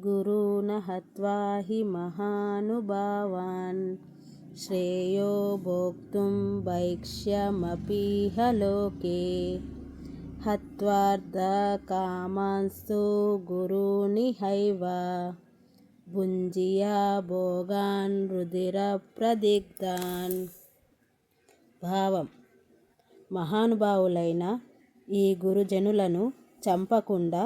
గురున హి మహానుభావాన్ శ్రేయో భోక్తుం వైక్ష్యమపీహ హర్ధకామాస్సు హత్వార్థకామాన్స్తు గురుని హైవ భుంజియా భోగాన్ రుదిర ప్రదిగ్ధాన్ భావం మహానుభావులైన ఈ గురుజనులను చంపకుండా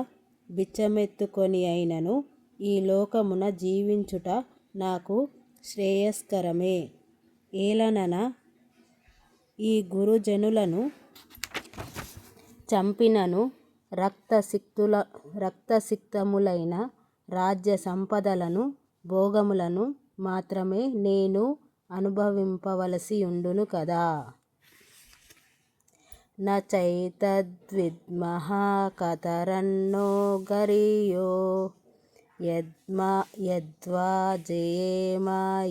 బిచ్చమెత్తుకొని అయినను ఈ లోకమున జీవించుట నాకు శ్రేయస్కరమే. ఏలనన ఈ గురుజనులను చంపినను రక్తసిక్తుల రక్తసిక్తములైన రాజ్య సంపదలను భోగములను మాత్రమే నేను అనుభవింపవలసి ఉండును కదా. నైతద్విద్మహాకతరన్నో గరియో యద్మా యద్వా జయేమ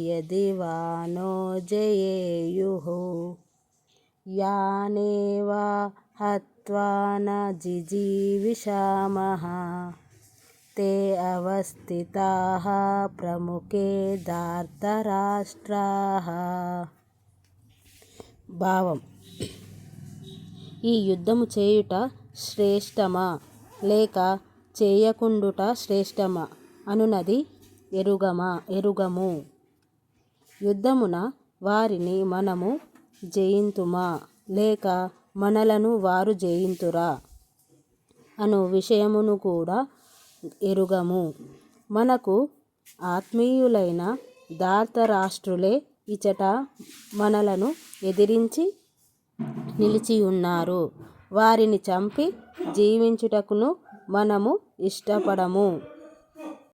యది వా నో జయేయుః యానేవా హత్వా న జిజీవిషామः ते अवस्थिताः ప్రముఖే ధార్తరాష్ట్రాः భావం ఈ యుద్ధము చేయుట శ్రేష్టమా లేక చేయకుండుట శ్రేష్టమా? అనునది ఎరుగమా ఎరుగము. యుద్ధమున వారిని మనము జయింతుమా? లేక మనలను వారు జయింతురా? అను విషయమును కూడా ఎరుగము. మనకు ఆత్మీయులైన దార్తరాష్ట్రులే ఇచట మనలను ఎదిరించి నిలిచి ఉన్నారు వారిని చంపి జీవించుటకును మనము ఇష్టపడము.